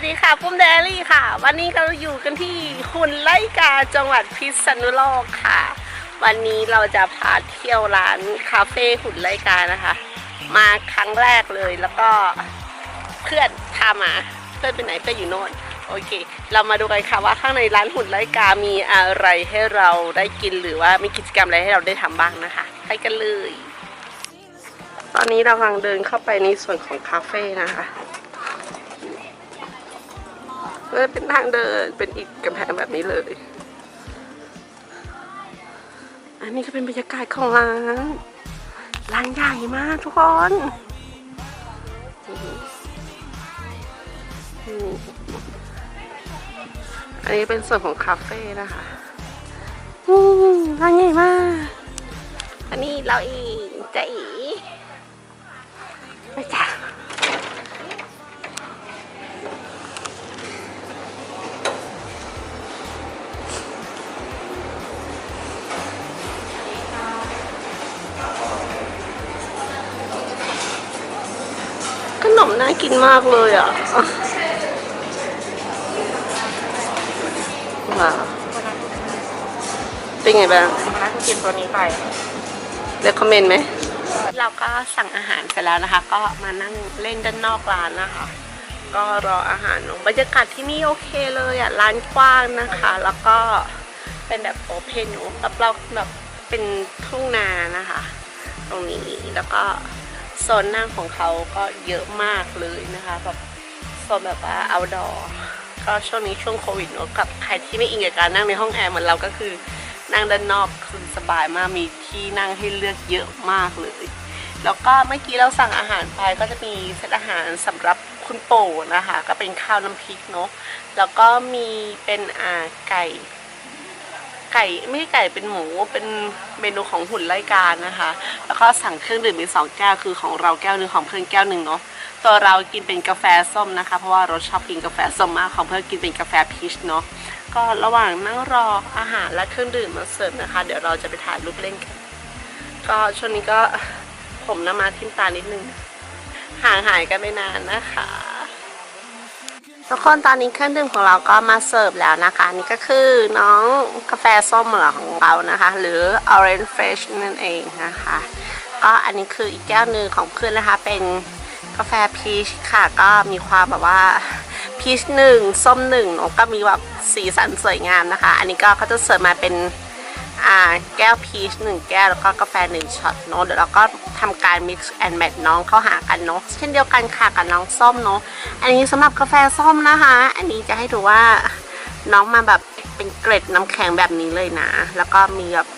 สดีค่ะปุ้มเดลี่ค่ะ วันนี้เราอยู่กันที่หุ่นไลกาจังหวัดพิษณุโลกค่ะ วันนี้เราจะพาเที่ยวร้านคาเฟ่หุ่นไลกานะคะ มาครั้งแรกเลยแล้วก็เพื่อนพามาเพื่อนไปไหนเพื่อนอยู่โน่นโอเค เรามาดูกันค่ะว่าข้างในร้านหุ่นไลกามีอะไรให้เราได้กินหรือว่ามีกิจกรรมอะไรให้เราได้ทำบ้างนะคะ ไปกันเลย ตอนนี้เรากำลังเดินเข้าไปในส่วนของคาเฟ่นะคะ เออเป็นทางเดินเป็นอีกกำแพงแบบนี้เลย อันนี้ก็เป็นบรรยากาศของร้านร้านใหญ่มากทุกคนอันนี้เป็นส่วนของคาเฟ่นะคะร้านใหญ่มาก อันนี้เราเองจะอี มน่ากินมากเลยอะว้าวเป็นไงบ้างน่าจะกินตัวนี้ไปเ e คคอมเมนต์ไหม เราก็สั่งอาหารไปแล้วนะคะ ก็มานั่งเล่นด้านนอกร้านนะคะ ก็รออาหารเนอะบรรยากาศที่นี่โอเคเลยอะ ร้านกว้างนะคะ แล้วก็เป็นแบบโอเพนเนอะรับเราแบบเป็นทุ่งนานะคะ ตรงนี้แล้วก็ โซนนั่งของเขาก็เยอะมากเลยนะคะแบบโซนแบบว่า outdoor ก็ช่วงนี้ช่วงโควิดเนอะกับใครที่ไม่อินกับการนั่งในห้องแอร์เหมือนเราก็คือนั่งด้านนอกคือสบายมากมีที่นั่งให้เลือกเยอะมากเลย แล้วก็เมื่อกี้เราสั่งอาหารไปก็จะมีเซตอาหารสำหรับคุณปู่นะคะ ก็เป็นข้าวน้ำพริกเนาะแล้วก็มีเป็นอ่าไก่ ไก่ไม่ใช่ไก่เป็นหมูเป็นเมนูของหุ่นไล่การนะคะ แล้วก็สั่งเครื่องดื่มเป็นสองแก้วคือของเราแก้วหนึ่งของเพื่อนแก้วหนึ่งเนาะตัวเรากินเป็นกาแฟส้มนะคะ เพราะว่าเราชอบกินกาแฟส้มมากของเพื่อนกินเป็นกาแฟพีชเนาะก็ระหว่างนั่งรออาหารและเครื่องดื่มมาเสิร์ฟนะคะ เดี๋ยวเราจะไปถ่ายรูปเล่นกันก็ช่วงนี้ก็ผมน้ำมาทิมตานิดนึงห่างหายกันไม่นานนะคะ ทุกคนตอนนี้เครื่องดื่มของเราก็มาเสิร์ฟแล้วนะคะนี่ก็คือน้องกาแฟส้มหของเรานะคะ หรือ orange fresh นั่นเองนะคะ ก็อันนี้คืออีกแก้วหนึ่งของเพื่อนนะคะ เป็นกาแฟพีชค่ะ ก็มีความแบบว่าพีชหนึ่งส้มหนึ่งก็มีแบบสีสันสวยงามนะคะ อันนี้ก็เขาจะเสิร์ฟมาเป็น อ่าแก้วพีชหนึ่งแก้วแล้วก็กาแฟหนึ่งช็อตเนาะเดี๋ยวเราก็ทำการ mix and match น้องเข้าหากันเนาะเช่นเดียวกันค่ะกับน้องส้มเนาะอันนี้สำหรับกาแฟส้มนะคะ อันนี้จะให้ดูว่าน้องมาแบบเป็นเกร็ดน้ำแข็งแบบนี้เลยนะ แล้วก็มีแบบ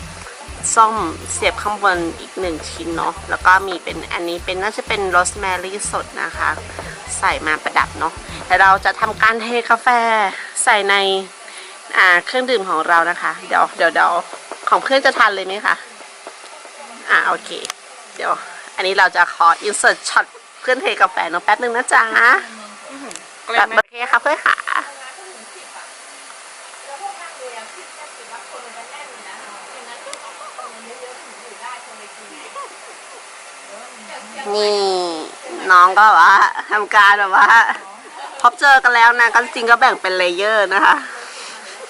ส้มเสียบข้างบนอีกหนึ่งชิ้นเนาะแล้วก็มีเป็นอันนี้เป็นน่าจะเป็นโรสแมรี่สดนะคะ ใส่มาประดับเนาะแต่เราจะทำการเทกาแฟใส่ในอ่าเครื่องดื่มของเรานะคะ เดี๋ยวเดี๋ยวเดี๋ยว ของเพื่อนจะทานเลยไหมคะ อ่าโอเค เดี๋ยว อันนี้เราจะขอ insert ช็อตเพื่อนเทกาแฟเนอะแป๊บนึงนะจ๊ะก็เลแบยบไม่โอเคค่ะเพื่อนค่ะนี่น้องก็แบบว่าทำการแบบว่าพบเจอกันแล้วนะก็จริงก็แบ่งเป็นเลเยอร์นะคะ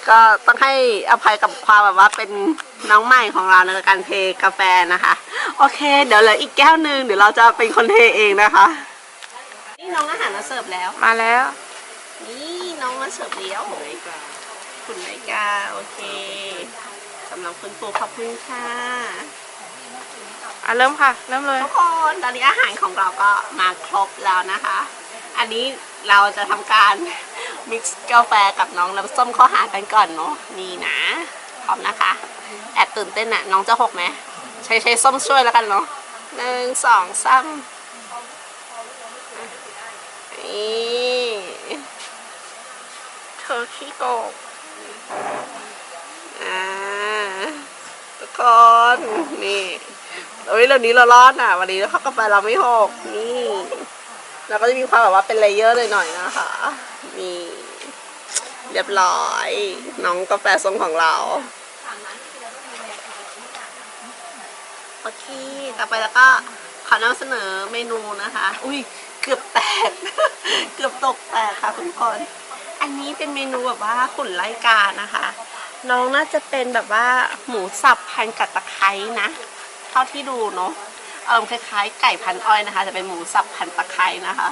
ก็ต้องให้อภัยกับความแบบว่าเป็นน้องใหม่ของเราในการเทกาแฟนะคะ โอเค เดี๋ยวเหลืออีกแก้วหนึ่งเดี๋ยวเราจะเป็นคนเทเองนะคะ นี่น้องอาหารมาเสิร์ฟแล้ว มาแล้ว นี่น้องมาเสิร์ฟแล้วคุณนาฬิกาโอเคสำหรับคุณปูขอบคุณค่ะอะเริ่มค่ะ เริ่มเลยทุกคนตอนนี้อาหารของเราก็มาครบแล้วนะคะ อันนี้เราจะทำการ มิกซ์กาแฟกับน้องน้ำส้มข้าหากันก่อนเนาะนี่นะพร้อมนะคะแอบตื่นเต้นอะน้องจะหกไหมใช้ใช้ส้มช่วยแล้วกันเนาะหนึ่งสองสามนี่เธอขี้โกงอ่าทุกคนนี่เอ้ยเรานี้เรารอดอะ วันนี้เข้ากาแฟเราไม่หกนี่เราก็จะมีความแบบว่าเป็นเลเยอร์เลยหน่อยนะคะ นี่เรียบร้อย น้องกาแฟส้มของเรา โอเค ต่อไปแล้วก็ขอนำเสนอเมนูนะคะ อุ้ย เกือบแตก เกือบตกแตกค่ะทุกคน อันนี้เป็นเมนูแบบว่าขุ่นไล่กานะคะ น้องน่าจะเป็นแบบว่าหมูสับพันกับตะไคร้นะ เท่าที่ดูเนาะอารมณ์คล้ายๆไก่พันอ้อยนะคะ จะเป็นหมูสับพันตะไคร้นะคะ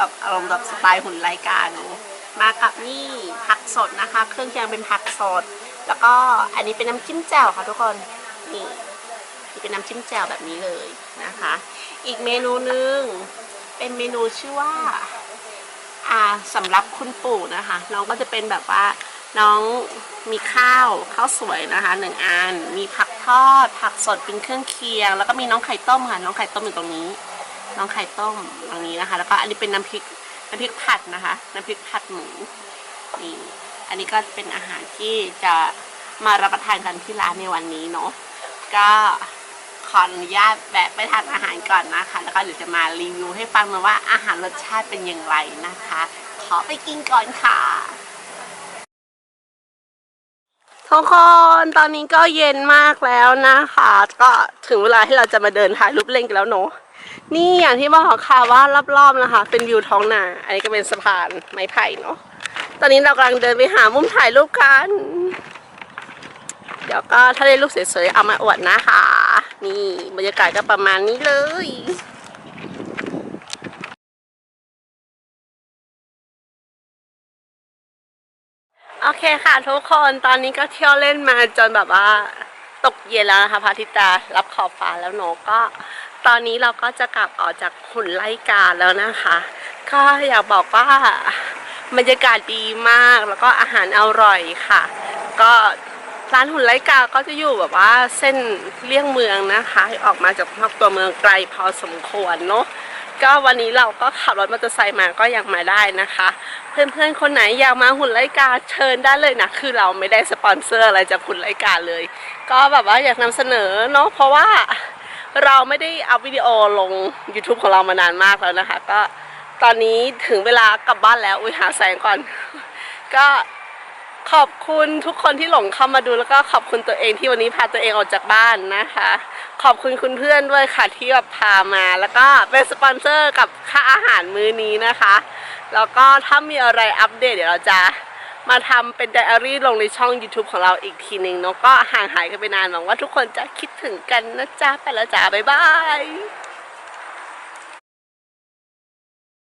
แบบอารมณ์แบบสไตล์หุ่นไลกาเนาะมากับนี่ผักสดนะคะ เครื่องเคียงเป็นผักสด แล้วก็อันนี้เป็นน้ำจิ้มแจ่วค่ะทุกคนนี่นี่เป็นน้ำจิ้มแจ่วแบบนี้เลยนะคะ อีกเมนูหนึ่งเป็นเมนูชื่อว่าอ่าสำหรับคุณปู่นะคะ น้องก็จะเป็นแบบว่าน้องมีข้าวข้าวสวยนะคะหนึ่งอันมีผักทอด ผักสดเป็นเครื่องเคียง แล้วก็มีน้องไข่ต้มค่ะน้องไข่ต้มอยู่ตรงนี้ น้องไข่ต้มตรงนี้นะคะ แล้วก็อันนี้เป็นน้ำพริกน้ำพริกผัดนะคะ น้ำพริกผัดหมูนี่อันนี้ก็เป็นอาหารที่จะมารับประทานกันที่ร้านในวันนี้เนาะก็ขออนุญาตแวะไปทานอาหารก่อนนะคะ แล้วก็เดี๋ยวจะมารีวิวให้ฟังนะว่าอาหารรสชาติเป็นอย่างไรนะคะ ขอไปกินก่อนค่ะทุกคนตอนนี้ก็เย็นมากแล้วนะคะ ก็ถึงเวลาที่เราจะมาเดินถ่ายรูปเล่นกันแล้วเนาะ นี่อย่างที่บอกค่ะว่ารอบๆนะคะ เป็นวิวท้องนา อันนี้ก็เป็นสะพานไม้ไผ่เนาะ ตอนนี้เรากำลังเดินไปหามุมถ่ายรูปกัน เดี๋ยวก็ถ้าได้รูปสวยๆเอามาอวดนะคะ นี่บรรยากาศก็ประมาณนี้เลยโอเคค่ะทุกคนตอนนี้ก็เที่ยวเล่นมาจนแบบว่า ตกเย็นแล้วนะคะพระอาทิตย์จะรับขอบฟ้าแล้วเนอะก็ ตอนนี้เราก็จะกลับออกจากหุ่นไล่กาแล้วนะคะ ก็อยากบอกว่าบรรยากาศดีมากแล้วก็อาหารอร่อยค่ะ ก็ร้านหุ่นไล่กาก็จะอยู่แบบว่าเส้นเลี่ยงเมืองนะคะ ออกมาจากนอกตัวเมืองไกลพอสมควรเนอะก็วันนี้เราก็ขับรถมอเตอร์ไซค์มาก็ยังมาได้นะคะ เพื่อนๆคนไหนอยากมาหุ่นไลกาเชิญได้เลยนะคือเราไม่ได้สปอนเซอร์อะไรจากหุ่นไลกาเลย ก็แบบว่าอยากนำเสนอเนาะเพราะว่า เราไม่ได้อัพวิดีโอลง YouTube ของเรามานานมากแล้วนะคะ ก็ตอนนี้ถึงเวลากลับบ้านแล้วอุ้ยหาแสงก่อน ก็ขอบคุณทุกคนที่หลงเข้ามาดูแล้วก็ขอบคุณตัวเองที่วันนี้พาตัวเองออกจากบ้านนะคะ ขอบคุณคุณเพื่อนด้วยค่ะที่แบบพามา แล้วก็เป็นสปอนเซอร์กับค่าอาหารมื้อนี้นะคะ แล้วก็ถ้ามีอะไรอัปเดตเดี๋ยวเราจะ มาทำเป็นไดอารี่ลงในช่อง YouTube ของเราอีกทีหนึ่งเนาะก็ห่างหายกันไปนานหวังว่าทุกคนจะคิดถึงกันนะจ๊ะ ไปแล้วจ้าบ๊ายบาย